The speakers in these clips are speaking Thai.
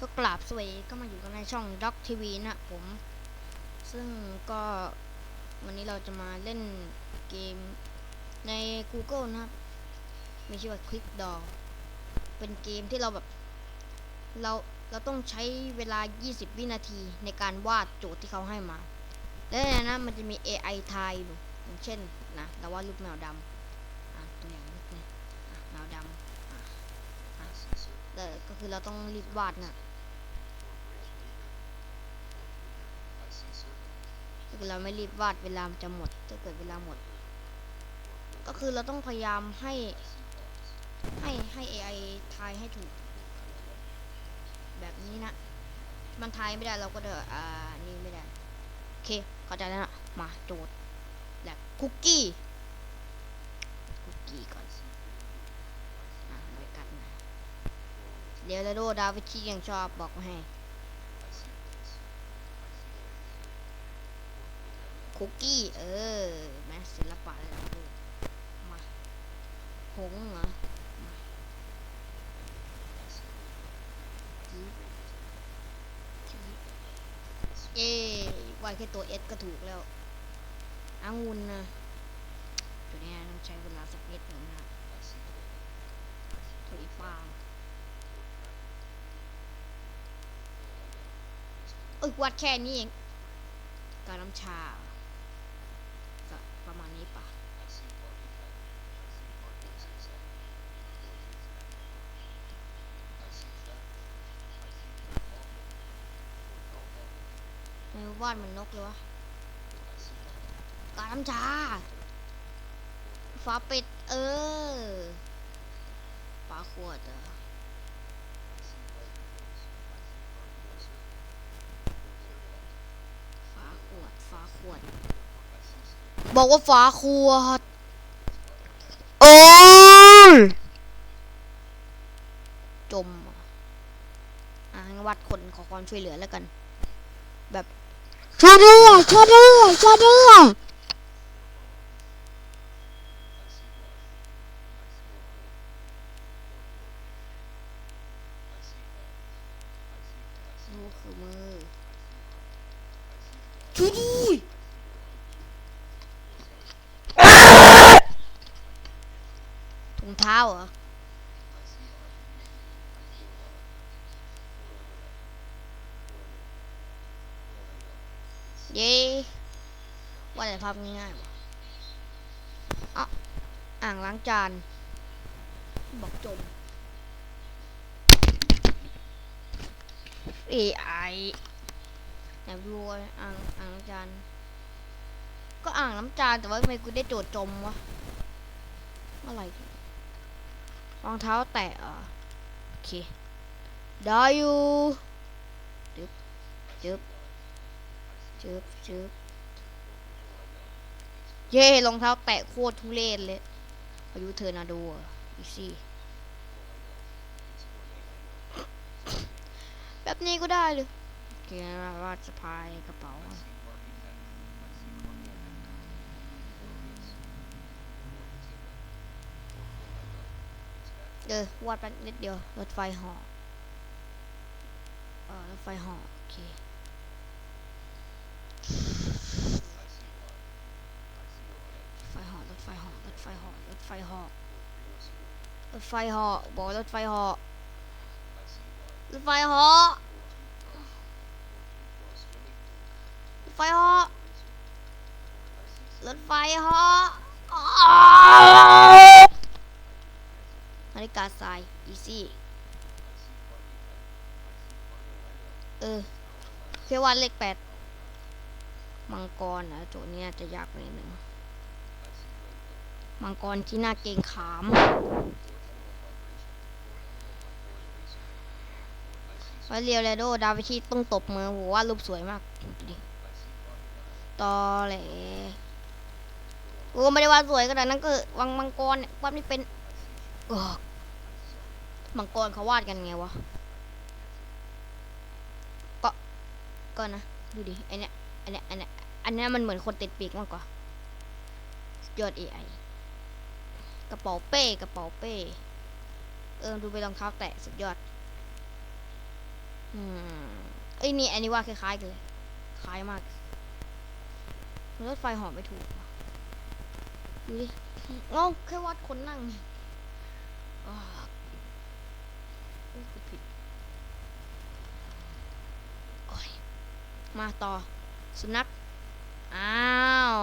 ก็กราบสวัสดีก็มาอยู่กันในช่อง Doc TV นะผม ซึ่งก็วันนี้เราจะมาเล่นเกมใน Google นะครับ มีชื่อว่า Click Door เป็นเกมที่เราแบบ เราเราต้องใช้เวลา 20 วินาทีในการวาดโจทย์ที่เขาให้มา และในนั้นมันจะมี AI ทยอยู่อย่างเช่นนะเราวาดรูปแมวดำตัวอย่างนิดนึงแมวดำแต่ก็คือเราต้องรีบวาดนะถ้าเกิดเราไม่รีบวาดเวลาจะหมดถ้าเกิดเวลาหมด ก็คือเราต้องพยายามให้ ให้ให้ AI ทายให้ถูก แบบนี้นะ มันทายไม่ได้เราก็เดออ่านี่ไม่ได้ โอเคเข้าใจแล้วนะมาโจทย์แบบคุกกี้คุกกี้ก่อนอะไว้กันนะเดี๋ยวเลโดดาวิชียังชอบบอกมาให้ คุกกี้ เออแม่ศิลปะระดับโลกมาหงเหรอมาจิ๊บจิ๊บเย้วาดแค่ตัวเอสก็ถูกแล้วองุ่นนะตัวเนี้ยต้องใช้เวลาสักนิดหนึ่งนะถุยฟางเอ้ยวาดแค่นี้เองกาน้ำชา ประมาณนี้ป่ะไม่วาดเหมือนนกเลยวะกาน้ำชาฟ้าเป็ด เออฟ้าขวดเหรอฟ้าขวดฟ้าขวด บอกว่าฟ้าขวดโอ้ยจมเหรออะงั้นวัดคนขอความช่วยเหลือแล้วกัน แบบช่วยด้วยช่วยด้วยช่วยด้วยดูคือมือช่วยด้วย ถุงเท้าเหรอเย้ว่าแต่ภาพง่ายๆวะอะอ่างล้างจาน บอกจม AI ไหนดูอ่างอ่างล้างจาน ก็อ่างน้ำจานแต่ว่าทำไมกูได้โจทย์จมวะอะไร รองเท้าแตะเหรอะโอเคได้อยู่จึ๊บจึ๊บจึบจึบเย่รองเท้าแตะโคตรทุเรศเลยอายุเธอนาดูอะอีซี่แบบนี้ก็ได้เลยเกียร์ว่าสะพายกระเป๋า เออวาดแป๊บนิดเดียว รถไฟหอเออรถไฟหอโอเคไฟหาะรถไฟหาะรถไฟหาะรถไฟหาะรถไฟหาะบอกรถไฟหาะรถไฟหาะรถไฟหาะรถไฟหอาวนาฬิกาทรายอีซี่เออเพียวันเลขแปดมังกรนะโจเนี้ยจะยากไปนิดนึงมังกรที่หน้าเกรงขาม ไว้เรียวเลโด ดาวิชีต้องตบมือโหว่ารูปสวยมากดิตอแหลกูก็ไม่ได้ว่าสวยขนาดนั้นก็วังมังกรเนี่ยวาดไม่เป็นเออ มังกรเขาวาดกันไงวะก็ก็นะดูดิไอเนี้ยไอเนี้ยไอเนี้ยอันเนี้ยมันเหมือนคนติดปีกมากกว่าสุดยอด AI กระเป๋าเป้กระเป๋าเป้ เออดูไปรองเท้าแตะสุดยอด อืมเอ้ยนี่อันนี้ว่าคล้ายๆกันเลยคล้ายมากรถไฟหอไม่ถูกดูดิเอ้าแค่วัดคนนั่งาวเอ้ยกดผิดโอ้ย มาต่อ สุนัข อ้าว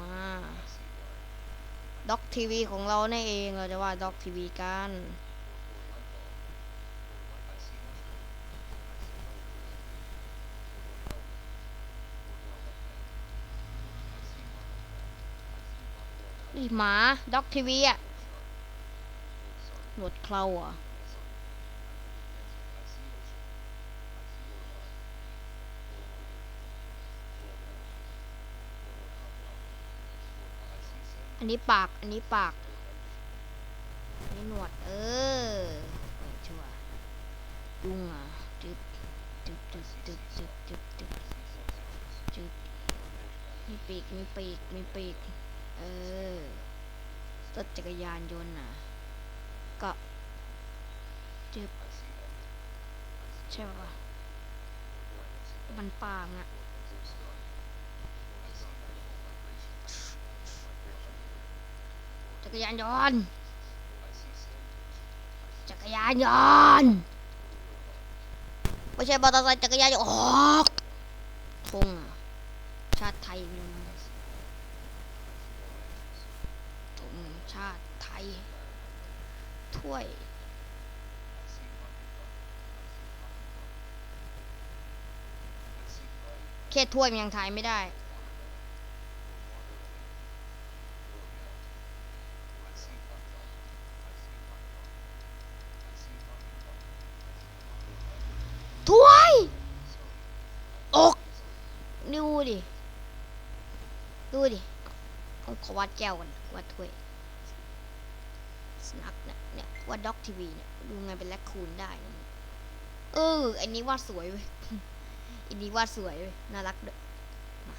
มาด็อกทีวีของเรานี่นเองเราจะว่าด็อกทีวีกันหมาด็อกทีวีอะหนวดเคราอะ อันนี้ปาก อันนี้ปากอันนี้หนวด เออไม่ชัวยุงอะจึ๊บจึ๊บจึ๊บจึ๊บจึ๊บจึ๊บจึ๊บจึ๊บมีปีก มีปีก มีปีก เออรถจักรยานยนต์น่ะ ก็จึบใช่ปะมันปางอะ จักรยานยนต์จักรยานยนต์ไม่ใช่มอเตอร์ไซค์จักรยานยนต์ออกทงชาติไทยมีมั้ยธงชาติไทย ถ้วยแค่ถ้วยมันยังถ่ายไม่ได้ ถ้วยอกดูดิ ดูดิขอวัดแก้วกันวัดถ้วยสนักเนี่ยเนี่ยวัดด็อกทีวีเนี่ยดูไงเป็นแลคคูนได้ เออ อันนี้วาดสวยเว้ยอันนี้วาดสวยเว้ยน่ารักด้วยมา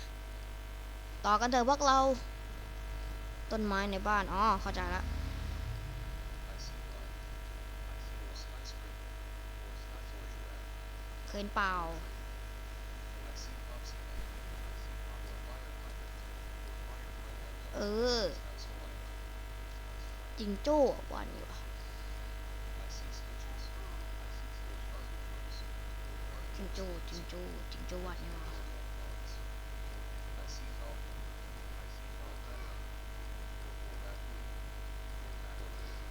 ต่อกันเถอะพวกเรา ต้นไม้ในบ้าน อ๋อ เข้าใจละเคยเห็นเปล่า เออ จิงโจ้วันนี้วะจิงโจ้จิงโจ้จิงโจ้วันนี้วะ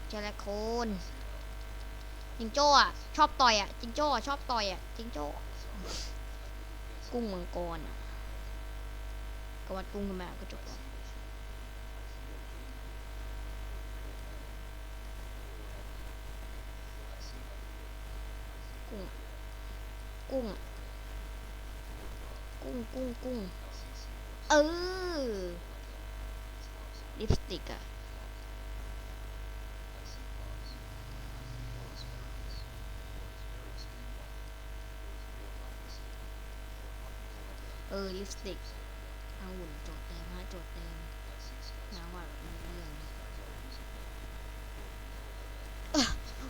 เจอแล้วโคนจิงโจ้อะชอบต่อยอะจิงโจ้อะชอบต่อยอะจิงโจ้ กุ้งมังกรอะกวัดกุ้งขึ้นมาก็จบแล้ว กุ้ง กุ้งกุ้งกุ้งเออลิปสติกอะเออลิปสติกเอาหุ่นโจทย์เดิมฮะโจทย์เดิมนะว่ามันเรื่อง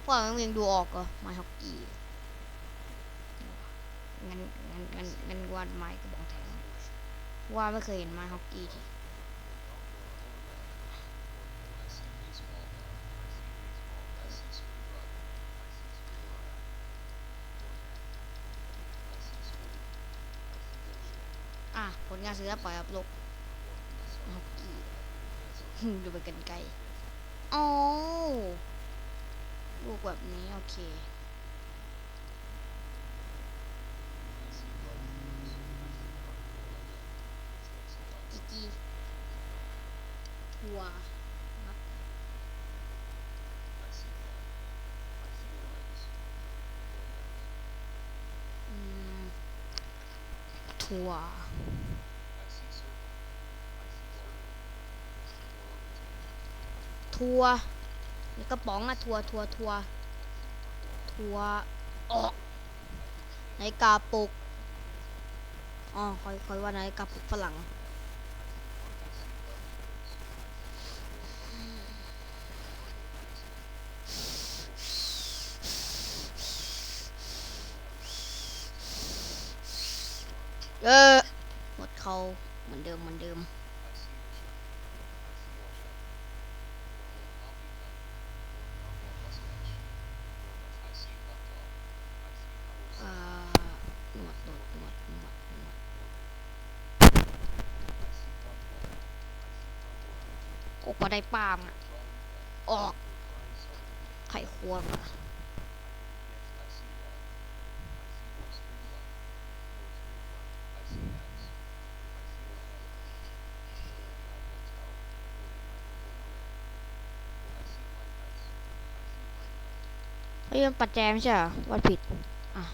ว่ามันยังดูออกเหรอไม้ฮอกกี้ งั้นงั้นงั้นงั้นวาดไม้กระบองแทงว่าไม่เคยเห็นไม้ฮอกกี้ทีอะ ผลงานศิลปะครับลกฮอกกี้ดูเป็นกันไกลอ๋อลูกแบบนี้ โอเค จีจี ทัวร์ครับอืมทัวร์ทัวร์นี่กระป๋องอะทัวทัวทัวทัวออกในกาปุกอ๋อคอยคอยว่าในกาปุกฝรั่ง เออ หมดเขาเหมือนเดิมเหมือนเดิม อ่าหนวดหนวดหนวดหนวดหนวดโอ้ก็ได้ปามอะออก ไข่ควงอะ เฮ้ยมันปัดแจไม่ใช่เหรอวัดผิดอะ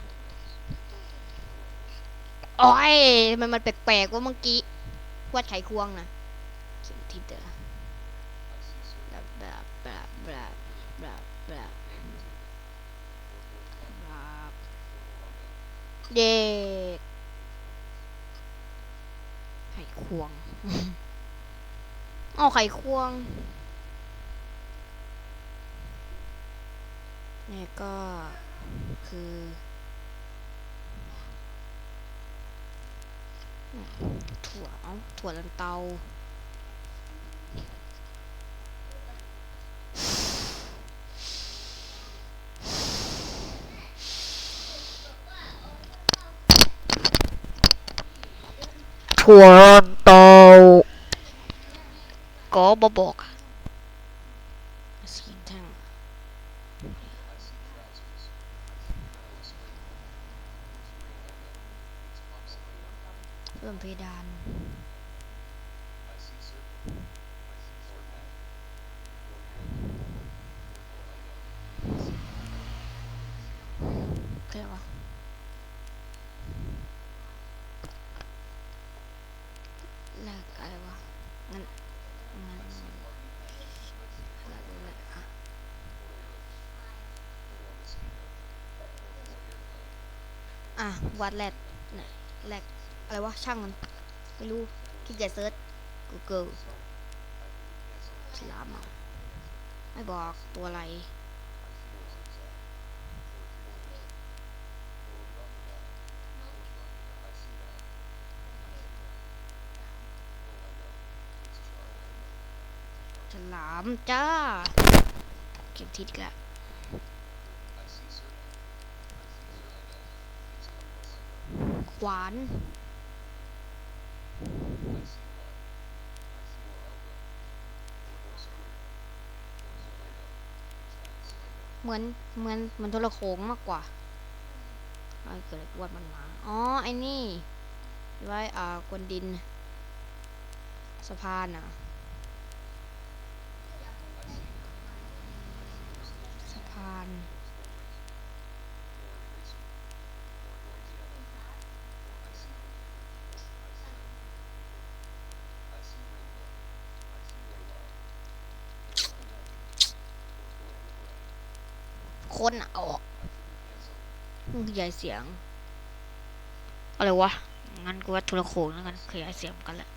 โอ้ยทำไมมันแปลกๆว่าเมื่อกี้วัดไขควงนะเขียนที่เดิมแบบแบบแบบแบบแบบแบบเด็กไขควงเอไขควง เนี่ยก็คืออืมถั่วเอาถั่วลันเตาถั่วลันเตาก็บบอกอะเสียงแท่ง เพดานคืออะไรวะแลกอะไรวะงั้นงั้นแลกแลกอะอะวัดแลกเนี่ยแลก อะไรวะช่างมันไม่รู้ขี้เกียจเซิร์ช Google ฉลามไม่บอกตัวอะไรฉลามจ้า เก็บทิศละขวาน เหมือนเหมือนเหมือนโทรโขงมากกว่าไอ้เกิดอะไรวดมันมา อ๋อ ไอ้นี่ ไว้อ่ากวนดิน สะพานอะ สะพาน คนออกขยายเสียง อะไรวะ งั้นกูว่าโทรโขงแล้วกันขยายเสียงกันแหละ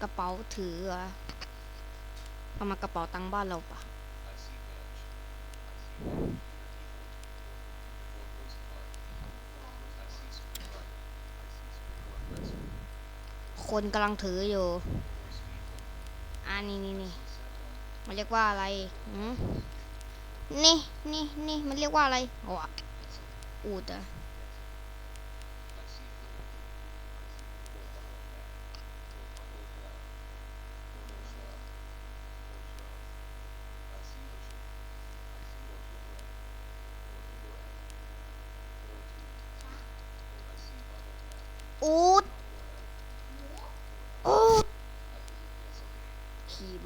กระเป๋าถือเอประมาณกระเป๋าตังค์บ้านเราปะ คนกำลังถืออยู่ อ่านี่นี่นี่มันเรียกว่าอะไรหืมนี่นี่นี่มันเรียกว่าอะไรอ๋ออูดอะอูดอูดีม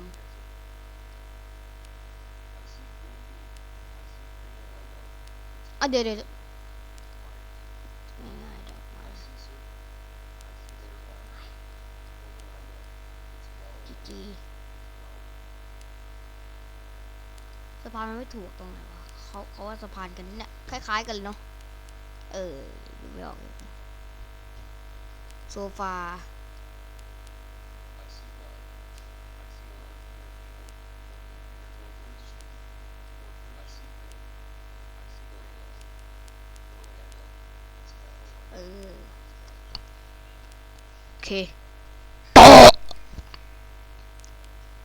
อะเดี๋ยวเดี๋ยวง่ายดอกไม้กีกีสะพานมันไม่ถูกตรงไหนวะเขาเขาว่าสะพานกันเนี่ยคล้าย ๆ กันเลยเนาะ เออดูไม่ออกเลยโซฟา เออ โอ เค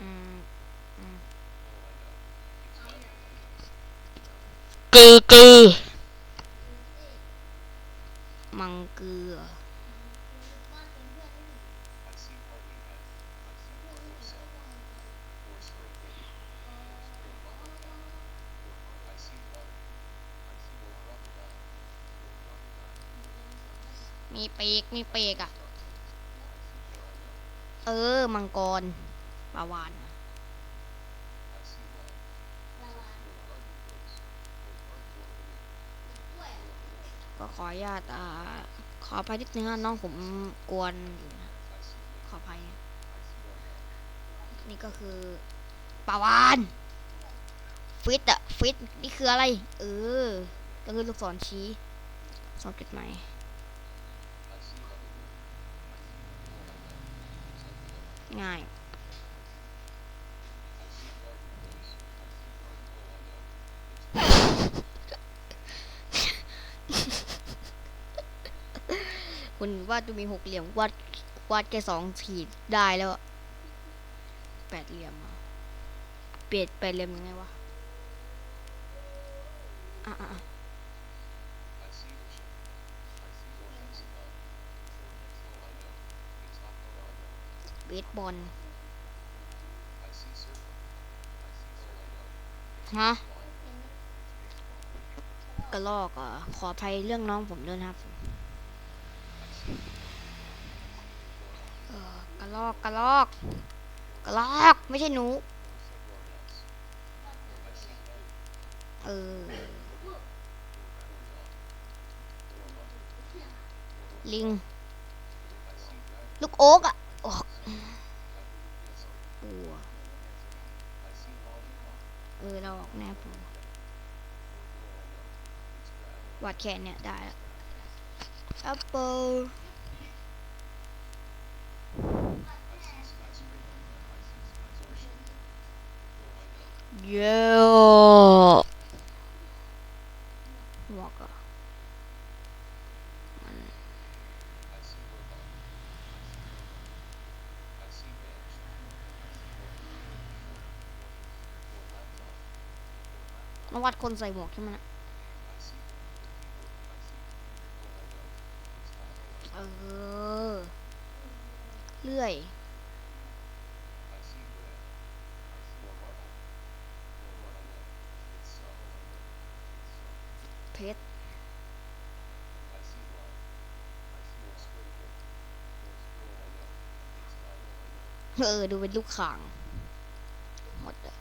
อืมอืมกือกือมังเกลือมีปีก มีปีกอะเออ มังกรปลาวานก็ขออนุญาตอ่าขออภัยนิดนึงนะน้องผมกวนอยู่นะขออภัย นี่ก็คือปลาวาน ฟิตอะฟิตนี่คืออะไร เออ ก็คือลูกศรชี้สองจุดหมาย ง่ายคุณวาดจะมีหกเหลี่ยมวาดวาดแค่สองขีดได้แล้วแปดเหลี่ยมเปลี่ยนแปดเหลี่ยมยังไงวะอะอะ เบสบอลฮะกระลอกอะขออภัยเรื่องน้องผมด้วยนะครับเออกระลอกกระลอกกระลอกไม่ใช่หนู เออ ลิง ลูกโอ๊กอะ อกแน่ปัววาดแขนเนี่ยได้แล้วแอปเปิล เยอะหมวกอะมัน มาวัดคนใส่หมวกใช่ไหมนะเออ เลื่อยเพชรเออ ดูเป็นลูกข่าง หมดอะ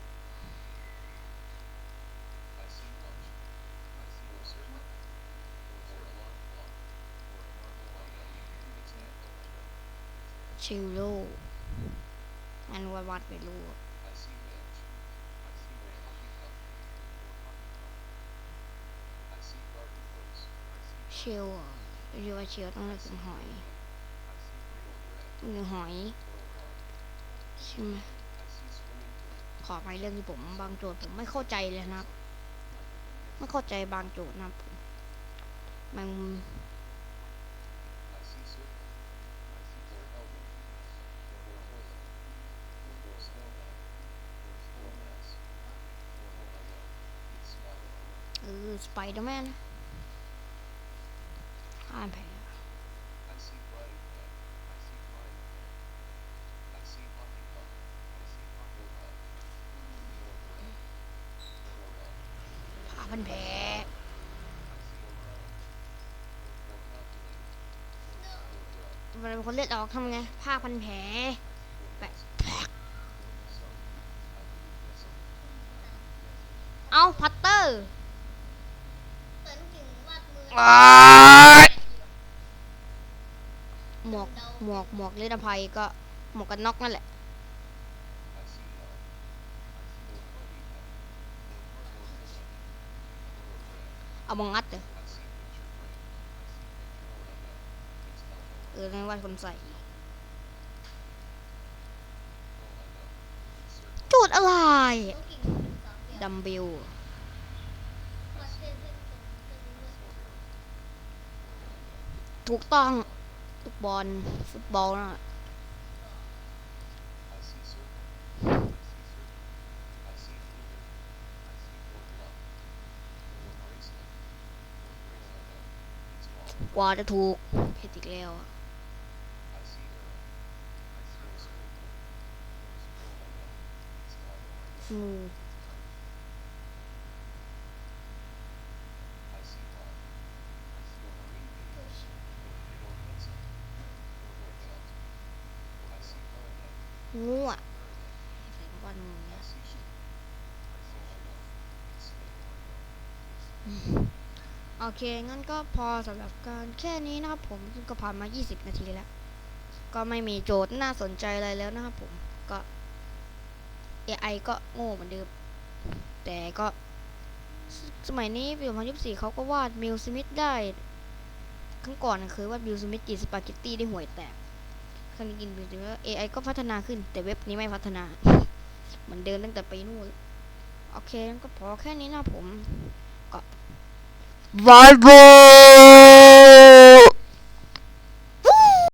ชิลโลมันวัดวัดไปรู้เชลอะเรียกว่าเชลต้องเรียกเป็นหอยมีหอยใช่ไหมขอไปเรื่องที่ผมบางโจทย์ผมไม่เข้าใจเลยนะครับ ไม่เข้าใจบางโจทย์นะครับผมมัน เออ สไปเดอร์แมนอ่านแผลผ้าพันแผลเวลาคนเลือดออกทำไงผ้าพันแผลแปะเอาพัตเตอร์ หมวกหมวกหมวกเลดภัยก็หมวกกันน็อกนั่นแหละ เอามองอัดเลยเออนั่นว่าคนใส่จูดอะไร ดัมเบล ท ถูกต้องลูกบอลฟุตบอลนะกว่าจะถูกเพชรอีกแล้วอืม โอเค งั้นก็พอสำหรับการแค่นี้นะครับผมก็ผ่านมา 20 นาทีแล้ว ก็ไม่มีโจทย์น่าสนใจอะไรแล้วนะครับผม ก็ AI ก็โง่เหมือนเดิม แต่ก็ สมัยนี้ปี2024เขาก็วาดมิลสมิธได้ครั้งก่อนนะคือวาดมิลสมิธกินสปาเกตตี้ได้ห่วยแตกครั้งนี้กินมิลสมิธ AI ก็พัฒนาขึ้น แต่เว็บนี้ไม่พัฒนา เหมือนเดิมตั้งแต่ปีนู่น โอเคงั้นก็พอแค่นี้นะผม ก็บายบาย